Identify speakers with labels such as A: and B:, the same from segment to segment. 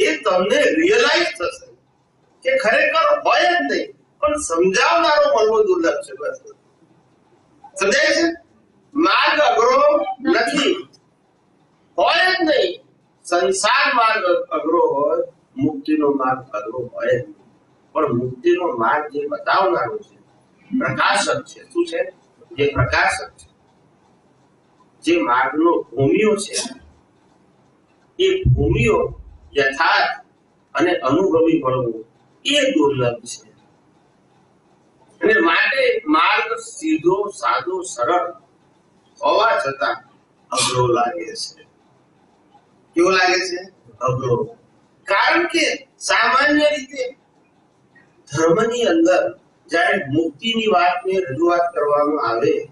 A: એ તમને રિયલાઈઝ થશે કે ખરેખર હોય જ નહીં, પણ સમજાવનારો મળવો દુર્લભ છે બસ. સમજાય છે? માર્ગ અઘરો નથી. હોય જ નહીં. સંસાર માર્ગ અઘરો હોય, મુક્તિનો માર્ગ અઘરો હોય પણ મુક્તિનો માર્ગ જે બતાવનારો છે, પ્રકાશક છે. શું છે? જે પ્રકાશક છે. જે માર્ગનો ભૂમિઓ છે, એ ભૂમિઓ યથાર્થ અને અનુભવી મળવું એ દુર્લભ છે. અને માટે માર્ગ સીધો સાદો સરળ હોવા છતાં અઘરો લાગે છે. કેવો લાગે છે? અઘરો. કારણ કે સામાન્ય રીતે ધર્મની અંદર જ્યારે મુક્તિની વાતને રજૂઆત કરવામાં આવે,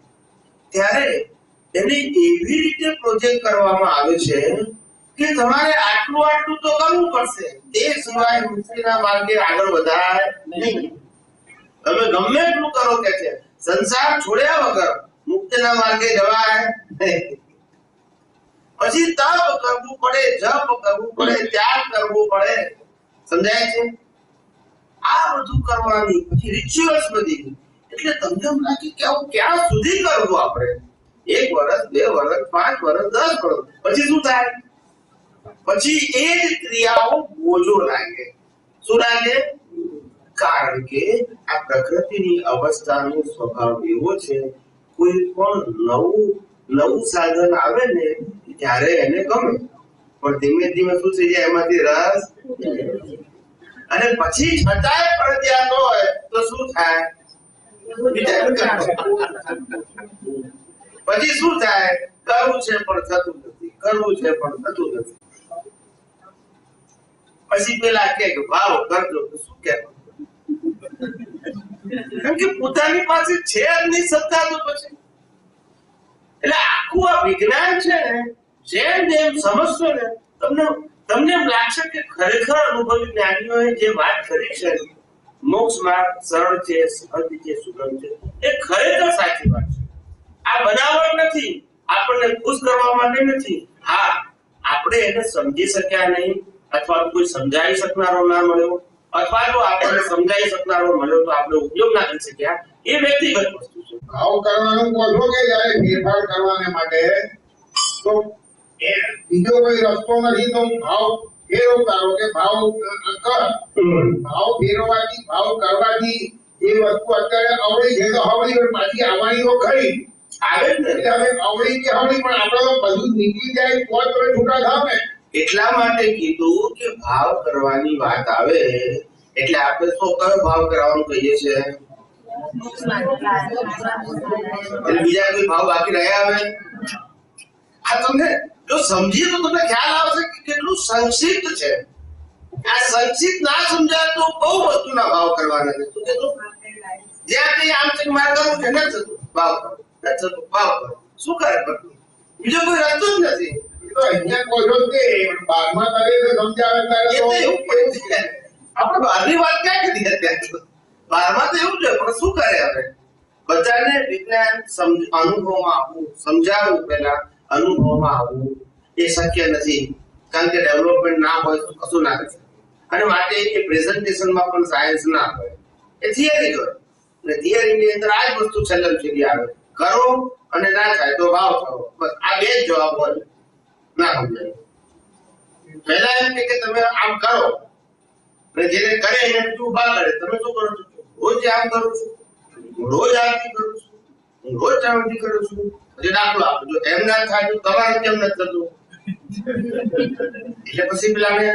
A: ત્યારે એને એવી રીતે પ્રોજેક્ટ કરવામાં આવે છે કે તમારે આટલું આટલું તો કરવું પડશે. તે સિવાય મુક્તિના માર્ગે આગળ વધાય નહીં. તમે ગમે એટલું કરો કે છે. સંસાર છોડ્યા વગર મુક્તિના માર્ગે જવાય પછી તપ કરવું પડે, જપ કરવું પડે, ત્યાગ કરવું પડે. સમજાય છે? આ બધું કરવાની પછી રિચ્યુઅલ્સ બધી. એટલે તમને એમ લાગે કે આવું ક્યાં સુધી કરવું આપણે? એક વર્ષ બે વર્ષ પાંચ વર્ષ દસ વર્ષ પછી શું થાય? પછી એ જ ક્રિયાઓ બોજો લાગે. શું લાગે? કારણ કે આ પ્રકૃતિની અવસ્થાનો સ્વભાવ એવો છે, કોઈ પણ નવું નવું સાધન આવે ને, ત્યારે એને ગમે. પણ ધીમે ધીમે શું થઈ જાય? એમાંથી રસ અને પછી છતાંય ફરજિયાત હોય, તો શું થાય? પછી શું થાય? કરવું છે પણ થતું નથી, કરવું છે પણ થતું નથી. પછી પેલા કે કે ભાવ કરજો શું કહેવાનું કેમ કે પોતાની પાસે છે જ નહીં સત્તા તો પછી. એટલે આખું આ વિજ્ઞાન છે ને જેમ જેમ સમજશો ને, તમને તમને એમ લાગશે કે ખરેખર અનુભવી જ્ઞાનીઓએ જે વાત કરી છે મોક્ષ માર્ગ સરળ છે, સહજ છે, સુગમ છે, એ ખરેખર સાચી વાત છે. આ બનાવટ નથી, આપણને ખુશ કરવા માટે નથી. હા, આપણે એને સમજી શક્યા નહીં અથવા તો કોઈ સમજાવી શકનારો ના મળ્યો અથવા તો આપણને સમજાવી શકનારો મળ્યો તો આપણે ઉપયોગ ના કરી શક્યા. એ વ્યક્તિગત વસ્તુ છે.
B: ભાવ કરવાનું કહો છો કે જયારે ફેરફાર કરવાને માટે. તો એ બીજો કોઈ રસ્તો નથી તો ભાવ ફેરવતા રહો કે ભાવ કર. ભાવ ફેરવવાથી ભાવ કરવાથી એ વસ્તુ અત્યારે અવળી છે તો અવળી પણ પાછી આવવાની તો ખરી.
A: આવે જ ને.
B: એટલે હવે અવળી કે અવળી પણ આપણે તો બધું જ નીકળી જાય તો જ તમે છૂટા થાવ ને.
A: એટલા માટે કીધું કે ભાવ કરવાની વાત આવે, એટલે આપણે શું કયો ભાવ કરવાનું કહીએ છીએ? એટલે બીજા કોઈ ભાવ બાકી રહ્યા હવે આ તમને, જો સમજીએ તો તમને ખ્યાલ આવશે કે કેટલું સંક્ષિપ્ત છે. આ સંક્ષિપ્ત ના સમજાય તો બહુ વસ્તુના ભાવ કરવાના છે. શું કીધું? જ્યાં કઈ આમ છે મારે કરવું છે, નથી થતું. ભાવ કરો. નથી થતું. ભાવ કરો. શું કરે? બધું બીજો કોઈ રસ્તો જ નથી.
B: એ તો
A: બધાને વિજ્ઞાન અનુભવમાં આવવું, સમજાવવું પહેલા, અનુભવમાં આવવું એ શક્ય નથી. કારણ કે ડેવલપમેન્ટ ના હોય તો કશું ના કરી અને માટે એ પ્રેઝન્ટેશનમાં પણ સાયન્સ ના હોય. એ થિયરી હોય. અને થિયરીની અંદર આ જ વસ્તુ છેલ્લે છેલ્લી આવે. કરો અને ના થાય તો ભાવ કરો. બસ આ બે જ જવાબ હોય. ના સમજાય પહેલા એમ કે કે તમે આમ કરો અને જેને કરે એને પછી ઊભા કરે તમે શું કરો છો રોજ આમ કરું છું હું રોજ આરતી કરું છું હું રોજ ચાવડી કરું છું પછી દાખલો આપો જો એમ ના થાય તો તમારે કેમ નથી થતું એટલે પછી પેલાને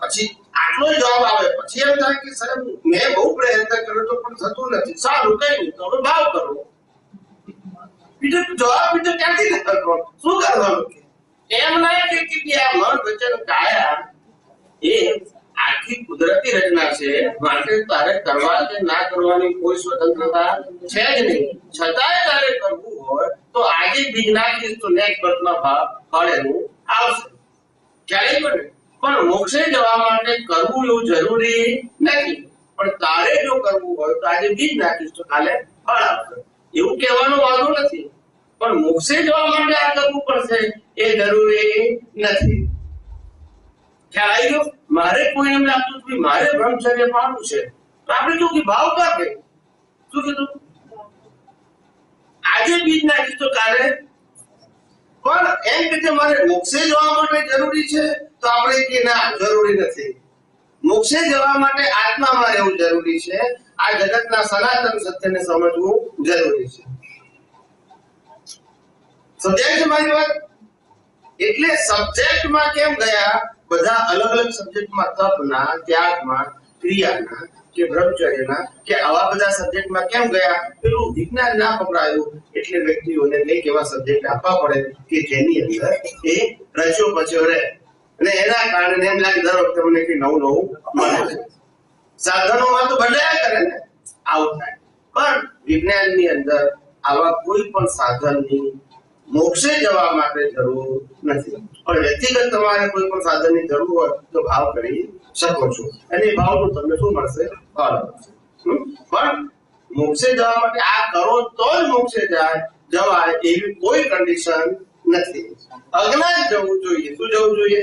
A: પછી આટલો જ જવાબ આવે પછી એમ થાય કે સાહેબ મેં બહુ પ્રયત્ન કર્યો તો પણ થતું નથી સારું કઈ નહીં તો હવે ભાવ કરો બીજો જવાબ બીજો ક્યાંથી લખો શું કરવાનું કે એમ ના કે કે આ મન વચન કાયા, એ આખી કુદરતી રચના છે. માટે તારે કરવા કે ના કરવાની કોઈ સ્વતંત્રતા છે જ નહીં. છતાંય તારે કરવું હોય, તો આજે બીજ તો નેક્સ્ટ બર્થમાં ફળ એનું આવશે. ક્યારેય બને પણ મોક્ષે જવા માટે કરવું એવું જરૂરી નથી. પણ તારે જો કરવું હોય, તો આજે બીજ નાખીશ તો કાલે ફળ આવશે. એવું કહેવાનો વાંધો નથી. પણ મોક્ષે જવા માટે આ કરવું પડશે. એ જરૂરી નથી. ખ્યાલ આવી ગયો? મારે કોઈ એમ લાગતું કે મારે બ્રહ્મચર્ય પાડવું છે. તો આપણે શું કે ભાવ કાપે? શું કીધું? આજે બીજ નાખીશ તો કાલે? પણ એમ કે મારે મોક્ષે જવા માટે જરૂરી છે, તો આપણે કે ના, જરૂરી નથી. મોક્ષે જવા માટે આત્મામાં રહેવું જરૂરી છે. આ જગતના સનાતન સત્યને સમજવું જરૂરી છે. સમજાય મારી વાત? એટલે સબ્જેક્ટમાં કેમ ગયા? બધા અલગ અલગ સબ્જેક્ટમાં તપના ત્યાગમાં ક્રિયાના, કે બ્રહ્મચર્યના, કે આવા બધા સબ્જેક્ટમાં કેમ ગયા? પેલું વિજ્ઞાન ના પકડાયું. એટલે વ્યક્તિઓને કંઈક એવા સબ્જેક્ટ આપવા પડે કે જેની અંદર એ રચ્યો પચ્યો રહે. અને એના કારણે એમ લાગે દર વખતે મને કંઈ નવું નવું મળે છે. સાધનોમાં તો બદલાયા કરે ને. આવું થાય. પણ વિજ્ઞાનની અંદર આવા કોઈ પણ સાધનની મોક્ષે જવા માટે જરૂર નથી. પણ વ્યક્તિગત તમારે કોઈ પણ સાધનની જરૂર હોય તો ભાવ કરી શકો છો. અને ભાવનું તમને શું મળશે? ફળ પણ મોક્ષે જવા માટે આ કરો તો જ મોક્ષે જાય, જવાય એવી કોઈ કન્ડિશન નથી. અજ્ઞાન જવું જોઈએ. શું જવું જોઈએ?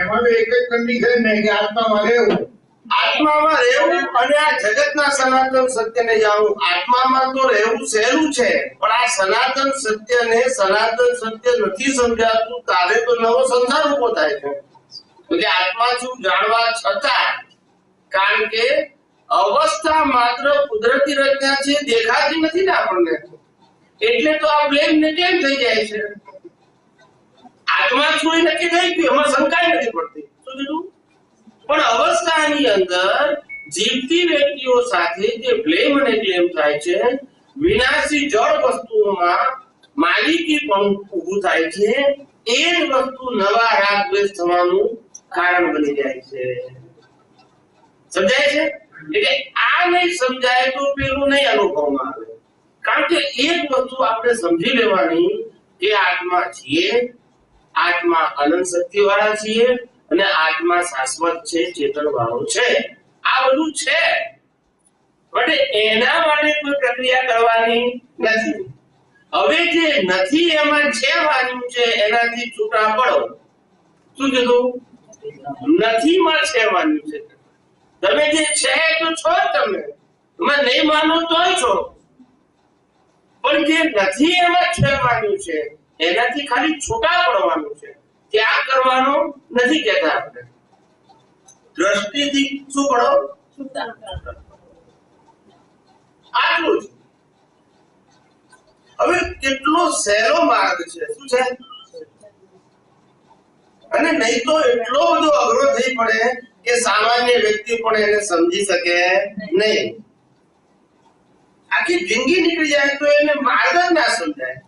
B: એમાં એક જ કન્ડિશન ને કે આત્મામાં રહેવું.
A: આત્મામાં રહેવું અને આ જગતના સનાતન સત્યને જાણવું. આત્મામાં તો રહેવું સહેલું છે, પણ આ સનાતન સત્યને સનાતન સત્ય નથી સમજાતું, તારે તો નવો સંસાર ઊભો થાય છે. એટલે આત્મા શું જાણવા છતાં, કારણ કે અવસ્થા માત્ર કુદરતી રચના છે, દેખાતી નથી ને આપણને. એટલે તો આ બ્લેમ ને કેમ થઈ જાય છે. આત્મા છું એ નક્કી થઈ ગયું એમાં શંકાય નથી પડતી. શું કીધું? પણ અવસ્થાની અંદર જીવતી વ્યક્તિઓ સાથે જે બ્લેમ અને ક્લેમ થાય છે, વિનાશી જળ વસ્તુઓમાં માલિકી પણ ઊભું થાય છે, એ જ વસ્તુ નવા રાગદ્વેષ થવાનું કારણ બની જાય છે. સમજાય છે? એટલે આ નહીં સમજાય તો પેલું નહીં અનુભવમાં આવે. કારણ કે એક વસ્તુ આપણે સમજી લેવાની કે આત્મા છીએ, આત્મા અનંત શક્તિ વાળા છીએ અને આત્મા શાશ્વત છે ચેતન વાળો છે. આ બધું છે. માટે એના માટે કોઈ પ્રક્રિયા કરવાની નથી. હવે જે નથી એમાં છે વાન્યું છે, એનાથી છૂટા પડો. શું કીધું? નથી માં છે વાન્યું છે. તમે જે છે તો છો તમે. તમે નહીં માનો તોય છો. પણ જે નથી એમાં છે વાન્યું છે, એનાથી ખાલી છૂટા પડવાનું છે. ત્યાગ કરવાનો નથી કહેતા આપણે? દ્રષ્ટિથી શું પડો આટલું જ. હવે કેટલો સહેલો માર્ગ છે. શું છે? અને નહીં તો એટલો બધો અઘરો થઈ પડે કે સામાન્ય વ્યક્તિ પણ એને સમજી શકે નહીં. આખી જિંદગી નીકળી જાય તો એને માર્ગ જ ના સમજાય.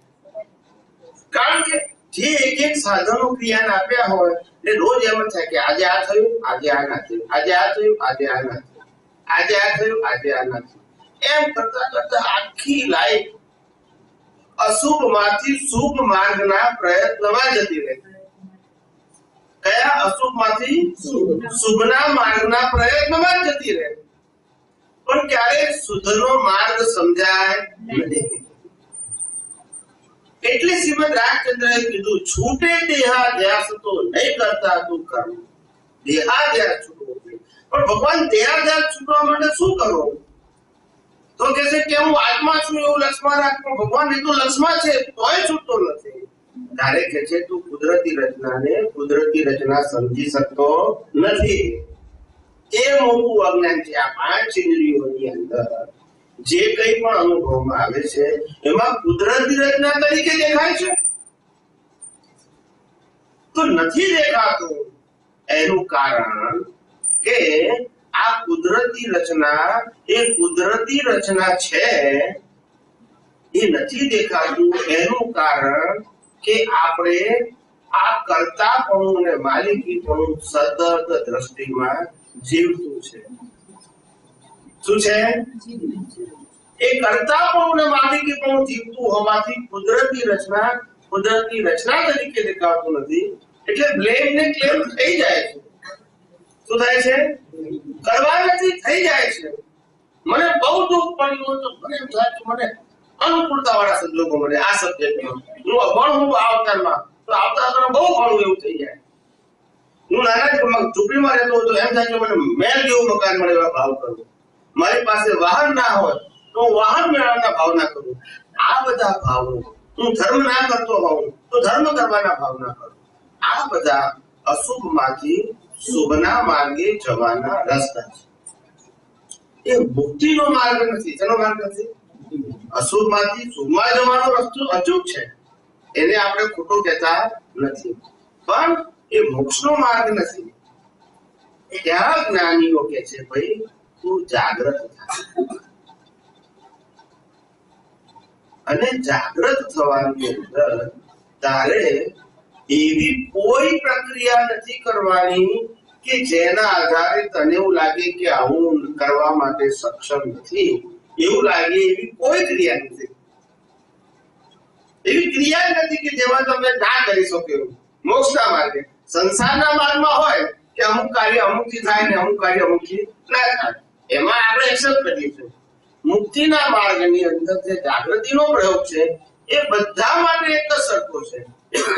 A: કારણ કે જે એક એક સાધનો ક્રિયાને આપ્યા હોય એટલે રોજ એમ થાય કે આજે આ થયું આજે આ ના થયું આજે આ થયું આજે આ ના થયું આજે આ થયું આજે આ ના થયું. એમ કરતા કરતા આખી લાઈફ અશુભમાંથી શુભ માર્ગના પ્રયત્નમાં જતી રહે કયા અશુભમાંથી? શુભના માર્ગના પ્રયત્નમાં જતી રહે પણ શુદ્ધ નો માર્ગ સમજાય નહીં. એટલે શ્રીમદ રાજચંદ્રએ કીધું, છૂટે દેહાધ્યાસ તો નહીં કરતા તું કર્મ દેહાધ્યાસ છૂટવો. પણ ભગવાન દેહાધ્યાસ છૂટવા માટે શું કરો? તો કે છે કે હું આત્મા છું એવું લક્ષમાં રાખો ભગવાન એ તો લક્ષમાં છે, તોય છૂટતો નથી. તારે કે છે, તું કુદરતી રચનાને કુદરતી રચના સમજી શકતો નથી. એ મોટું અજ્ઞાન છે. આ પાંચ ઇન્દ્રિયોની અંદર જે કંઈ પણ અનુભવમાં આવે છે, એમાં કુદરતી રચના તરીકે દેખાય છે? તો નથી દેખાતું. એનું કારણ કે આ કુદરતી રચના, એ કુદરતી રચના છે, એ નથી દેખાતું. એનું કારણ કે આપણે આ કર્તાપણું અને માલિકીપણું સતત દ્રષ્ટિમાં જીવતું છે. શું છે? એ કર્તાપણું અને પણ જીવતું હોવાથી કુદરતી રચના કુદરતી રચના તરીકે દેખાતું નથી. એટલે બ્લેમ ને ક્લેમ થઈ જાય છે. શું થાય છે? કરવા નથી, થઈ જાય છે. મને બહુ દુઃખ પડ્યું તો મને થાય મને અનુકૂળતા વાળા સંજોગો મળે આ સબ્જેક્ટમાં હું અભણ આ અવતારમાં તો આવતા અવતાર બહુ ઘણું એવું થઈ જાય. હું નાના ઝૂંપડીમાં રહેતો હતો. એમ થાય મને મેલ જેવું મકાન મળે એવા ભાવ કરું મારી પાસે વાહન ના હોય તો હું વાહન મેળવવાના ભાવના કરું. આ બધા ભાવો હું ધર્મ ના કરતો હોઉં તો ધર્મ કરવાના ભાવના કરું. આ બધા અશુભમાંથી શુભના માર્ગે જવાના રસ્તા છે. એ મુક્તિનો માર્ગ નથી. તેનો માર્ગ નથી? અશુભમાંથી શુભમાં જવાનો રસ્તો અચૂક છે. એને આપણે ખોટું કહેતા નથી. પણ એ મોક્ષનો માર્ગ નથી. ત્યાં જ્ઞાનીઓ કે છે ભાઈ? તું જાગ્રત અને જાગ્રત થવાની અંદર તારે એવી કોઈ પ્રક્રિયા નથી કરવાની કે જેના આધારે તને એવું લાગે કે હું કરવા માટે સક્ષમ નથી. એવું લાગે એવી કોઈ ક્રિયા નથી. એવી ક્રિયા નથી કે જેમાં તમે ના કરી શકો. એવું મોક્ષના માર્ગે. સંસારના માર્ગમાં હોય કે અમુક કાર્ય અમુકથી થાય ને અમુક કાર્ય અમુકથી ના થાય. એમાં આપણે એક્સેપ્ટ કરીએ છીએ મુક્તિના માર્ગની અંદર જે જાગૃતિનો પ્રયોગ છે, એ બધા માટે એક જ સરખો છે.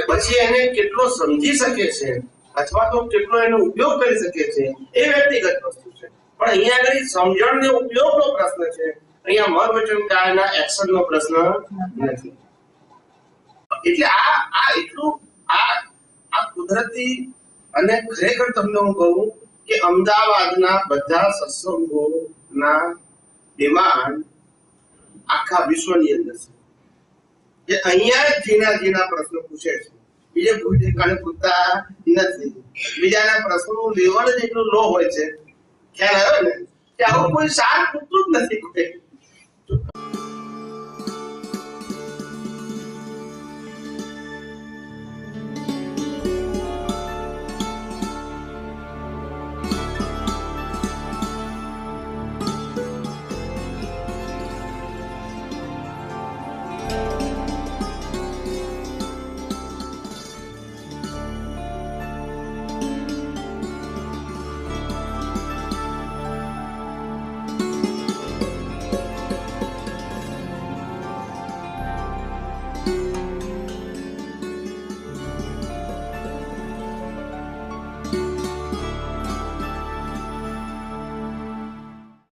A: પછી એને કેટલો સમજી શકે છે, અથવા તો કેટલો એનો ઉપયોગ કરી શકે છે, એ વ્યક્તિગત વસ્તુ છે. પણ અહીંયા આગળ સમજણ ને ઉપયોગનો પ્રશ્ન છે. અહીંયા મન વચન એક્શન નો પ્રશ્ન નથી. એટલે આ આ એટલું, આ આ કુદરતી અને ખરેખર તમને હું કહું કે અમદાવાદના બધા સત્સંગોના ડિમાન્ડ આખા વિશ્વની અંદર છે. એ અહીંયા જીના જીના પ્રશ્નો પૂછે છે. બીજે કોઈ ઠેકાણે પૂછતા નથી. બીજાના પ્રશ્નો લેવલ જ એટલું લો હોય છે. ખ્યાલ આવ્યો ને? કે આવું કોઈ સાર પૂછતું જ નથી કોઈ.